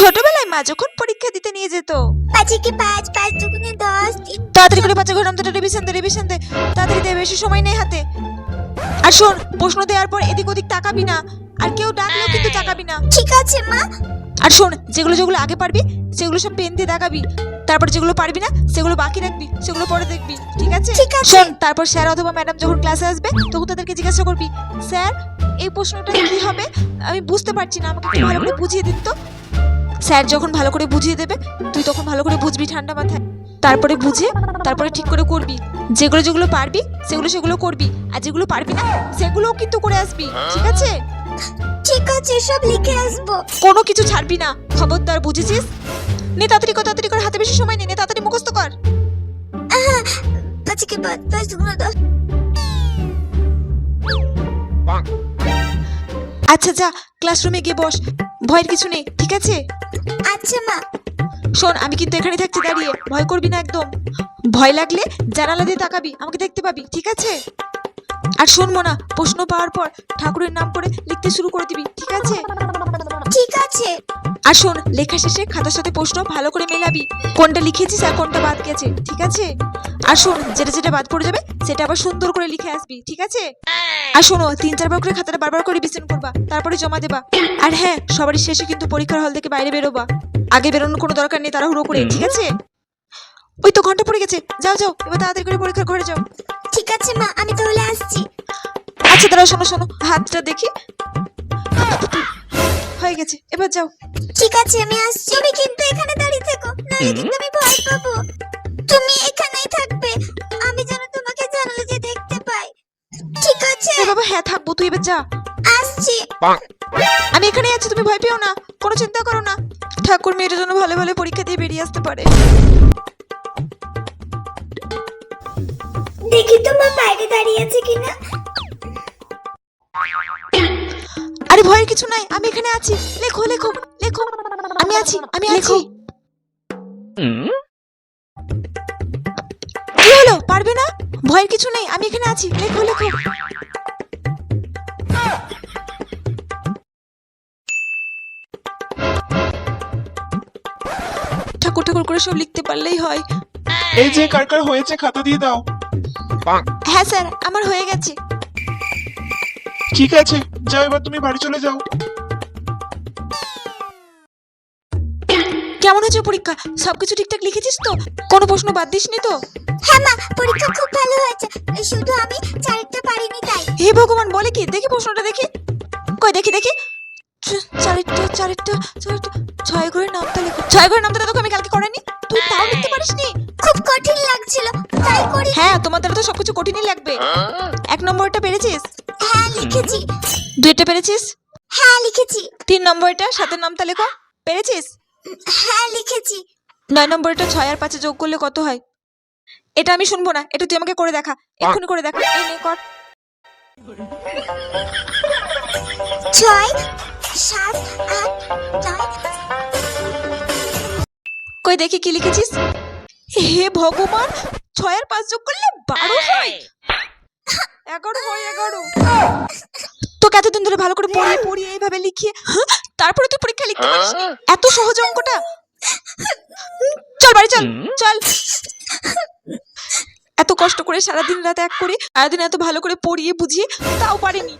ছোটবেলায় মা যখন পরীক্ষা দিতে নিয়ে যেত। পাঁচে কি পাঁচ পাঁচ দুগুণে দশ তাড়াতাড়ি করে বাচ্চা ঘর নামতে রিভিশন দে রিভিশন দে। তাড়াতাড়ি দে বেশি সময় নেই হাতে। আর শোন প্রশ্ন দেওয়ার পর এদিক ওদিক তাকাবি না। আর কেউ ডাকলেও কিন্তু তাকাবি না। ঠিক আছে মা। আর শোন যেগুলো যেগুলো আগে পারবি সেগুলো সব পেন দিয়ে দাগাবি তারপর যেগুলো পারবি না সেগুলো বাকি রাখবি সেগুলো পরে দেখবি। ঠিক আছে? ঠিক আছে। শোন তারপর স্যার অথবা ম্যাডাম যখন ক্লাসে আসবে তখন তাদেরকে জিজ্ঞাসা করবি স্যার এই প্রশ্নটা কি হবে? আমি বুঝতে পারছি না আমাকে একটু ভালো করে বুঝিয়ে দিন তো। স্যার যখন ভালো করে বুঝিয়ে দেবে তুই তখন ভালো করে বুঝবি ঠান্ডা মাথায়। তারপরে বুঝে তারপরে ঠিক করে করবি। যেগুলো যেগুলো পারবি সেগুলো সেগুলো করবি। আর যেগুলো পারবি না সেগুলোও কিন্তু করে আসবি। ঠিক আছে? ঠিক আছে সব লিখে আসব। কোনো কিছু ছাড়বি না। খবরদার বুঝেছিস? নে তাড়াতাড়ি কর তাড়াতাড়ি কর হাতে বেশি সময় নেই। নে তাড়াতাড়ি মুখস্থ কর। পাঁচে কি পাঁচ পাঁচ দুগুণে দশ আচ্ছা যা ক্লাসরুমে গিয়ে বস। ভয়ের কিছু নেই ঠিক আছে? আচ্ছা মা। শোন আমি কিন্তু এখানে থাকছি দাঁড়িয়ে। ভয় করবি না একদম। ভয় লাগলে জানালা দিয়ে তাকাবি আমাকে দেখতে পাবি ঠিক আছে? আর শোন মোনা প্রশ্ন পাওয়ার পর ঠাকুরের নাম করে লিখতে শুরু করে দিবি ঠিক আছে? ঠিক আছে। আর শোন লেখা শেষে খাতার সাথে প্রশ্ন ভালো করে মেলাবি। কোনটা লিখেছিস আর কোনটা বাদ গেছে ঠিক আছে? আর শোন যেটা যেটা বাদ পড়ে যাবে সেটা আবার সুন্দর করে লিখে আসবি ঠিক আছে? আর শোনো তিন চারবার করে খাতাটা বারবার করে রিভিশন করবা তারপরে জমা দেবা। আর হ্যাঁ সবারই শেষে কিন্তু পরীক্ষার হল থেকে বাইরে বেরোবা। আগে বেরোনোর কোনো দরকার নেই তাড়াহুড়ো করে ঠিক আছে? ওই তো ঘণ্টা পড়ে গেছে যাও যাও এবার তাড়াতাড়ি করে পরীক্ষার ঘরে যাও। ঠিক আছে মা আমি তাহলে আসছি। আচ্ছা দাঁড়াও শোনো শোনো হাতটা দেখি। হয়ে গেছে এবার যাও। ঠিক আছে আমি আসছি। তুমি কিন্তু এখানে দাঁড়িয়ে থেকো নাহলে কিন্তু আমি ভয় পাবো। তুমি এখানেই থাকবে আমি যেন তোমাকে জানালা দিয়ে দেখতে পাই। ঠিক আছে। এ বাবা হ্যাঁ থাকব তুই এবার যা। আসছি। আমি এখানেই আছি তুমি ভয় পেও না কোনো চিন্তা করো না। ঠাকুর মেয়ের জন্য ভালো ভালো পরীক্ষা দিয়ে বেরিয়ে আসতে পারে। দেখি তো মা বাইরে দাঁড়িয়ে আছে কিনা। কিছু নাই আমি এখানে আছি। লেখো লেখো লেখো। আমি আছি আমি আছি। কি হলো? পারবে না? ভয়ের কিছু নেই আমি এখানে আছি। লেখো লেখো। ঠাকুর ঠাকুর করে সব লিখতে পারলেই হয়। এই যে কার কার হয়েছে খাতা দিয়ে দাও। হ্যাঁ স্যার আমার হয়ে গেছে। ঠিক আছে যাও এবার তুমি বাড়ি চলে যাও। কেমন হয়েছে পরীক্ষা? সবকিছু ঠিকঠাক লিখেছিস তো? কোনো প্রশ্ন বাদ দিসনি তো? হ্যাঁ মা পরীক্ষা খুব ভালো হয়েছে। শুধু আমি চারটা পারিনি তাই। হে ভগবান বলে কি? দেখি প্রশ্নটা দেখি। কই দেখি দেখি। চ- চারিটা চারিটা চারিটা ছয় ঘরের নামটা লেখো। ছয় ঘরের নামটা তোকে আমি কালকে করাইনি। তুই তাও লিখতে পারিসনি? খুব কঠিন লাগছিল তাই করি। হ্যাঁ তোমার দ্বারা তো সবকিছু কঠিনই লাগবে। এক নম্বরটা পেরেছিস? হ্যাঁ লিখেছি। দুইটা পেরেছিস? হ্যাঁ লিখেছি। তিন নম্বরটা সাতের নামটা লেখো। পেরেছিস? হ্যাঁ লিখেছি। নয় নম্বরটা ছয় আর পাঁচে যোগ করলে কত হয়? এটা আমি শুনব না এটা তুই আমাকে করে দেখা। এক্ষুনি করে দেখা। এই নে কর। ছয় সাত আট নয়। কই দেখি কি লিখেছিস? হে ভগবান ছয় আর পাঁচ যোগ করলে বারো হয়? এগারো হয় এগারো। তোকে এতদিন ধরে ভালো করে পড়িয়ে পড়িয়ে এইভাবে লিখিয়ে হ্যাঁ, তারপরে তুই পরীক্ষা লিখতে পারিস? এত সহজ অঙ্কটা? চল বাড়ি চল চল। এত কষ্ট করে সারাদিন রাত এক করে সারাদিন এত ভালো করে পড়িয়ে বুঝিয়ে তাও পারিনি।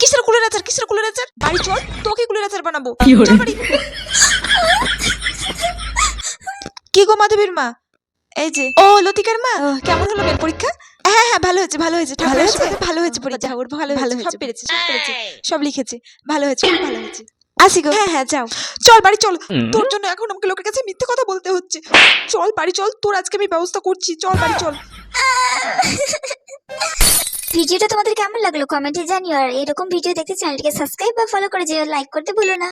কিসের কুলের আচার কিসের কুলের আচার? বাড়ি চল তোকে কুলের আচার বানাবো। চল বাড়ি। কি গো মাধবীর মা? এই যে। ও লতিকার মা? কেমন হলো মেয়ের পরীক্ষা? হ্যাঁ হ্যাঁ ভালো হয়েছে ভালো হয়েছে। ভালো হয়েছে? ভালো হয়েছে পরীক্ষা। ওর ভালো ভালো সব পেরেছে সব পেরেছে। সব লিখেছে। ভালো হয়েছে খুব ভালো হয়েছে। আসি গো। হ্যাঁ হ্যাঁ যাও। চল বাড়ি চল। তোর জন্য এখন আমাকে লোকের কাছে মিথ্যে কথা বলতে হচ্ছে। চল বাড়ি চল। তোর আজকে আমি ব্যবস্থা করছি। চল বাড়ি চল। ভিডিওটা তোমাদের কেমন লাগল? কমেন্টে জানিও। আর এরকম ভিডিও দেখতে চ্যানেলটিকে সাবস্ক্রাইব বা ফলো করে যেও। লাইক করতে ভুলো না।